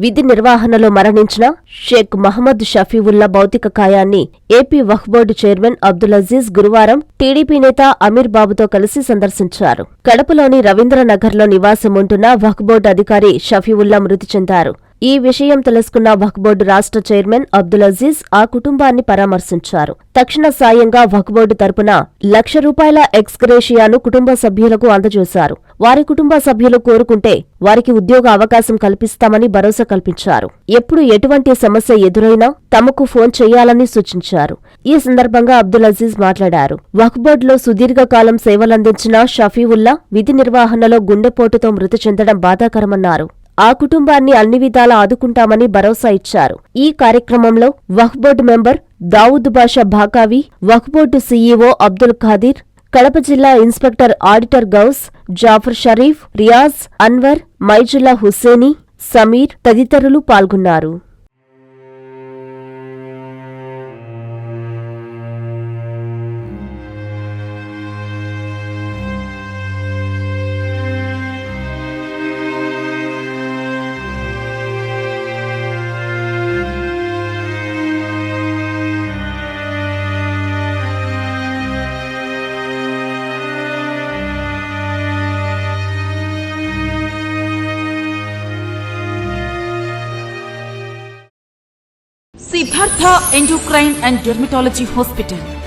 విధి నిర్వహణలో మరణించిన షేక్ మహమ్మద్ షఫీవుల్లా భౌతిక కాయాన్ని AP Waqf board chairman Abdul Aziz గురువారం టీడీపీ నేత అమీర్ బాబుతో కలిసి సందర్శించారు. కడపలోని రవీంద్రనగర్లో నివాసం ఉంటున్న వక్ఫ్ బోర్డు అధికారి షఫీవుల్లా మృతి చెందారు. ఈ విషయం తెలుసుకున్న వక్ఫ్ బోర్డు రాష్ట్ర చైర్మన్ అబ్దుల్ అజీజ్ ఆ కుటుంబాన్ని పరామర్శించారు. తక్షణ సాయంగా వక్ఫ్ బోర్డు తరపున లక్ష రూపాయల ఎక్స్గ్రేషియాను కుటుంబ సభ్యులకు అందజేశారు. వారి కుటుంబ సభ్యులు కోరుకుంటే వారికి ఉద్యోగ అవకాశం కల్పిస్తామని భరోసా కల్పించారు. ఎప్పుడు ఎటువంటి సమస్య ఎదురైనా తమకు ఫోన్ చేయాలని సూచించారు. ఈ సందర్భంగా అబ్దుల్ అజీజ్ మాట్లాడారు. వక్ఫ్ బోర్డులో సుదీర్ఘకాలం సేవలందించిన షఫీవుల్లా విధి నిర్వహణలో గుండెపోటుతో మృతి చెందడం బాధాకరమన్నారు. ఆ కుటుంబాన్ని అన్ని విధాలా ఆదుకుంటామని భరోసా ఇచ్చారు. ఈ కార్యక్రమంలో Waqf board member Dawood Basha Bhakavi Waqf board CEO Abdul Khadeer Kadapa జిల్లా ఇన్స్పెక్టర్ ఆడిటర్ గౌస్ జాఫర్ షరీఫ్ రియాజ్ అన్వర్ మైజుల్లా హుస్సేని సమీర్ తదితరులు పాల్గొన్నారు. Siddhartha endocrine and dermatology hospital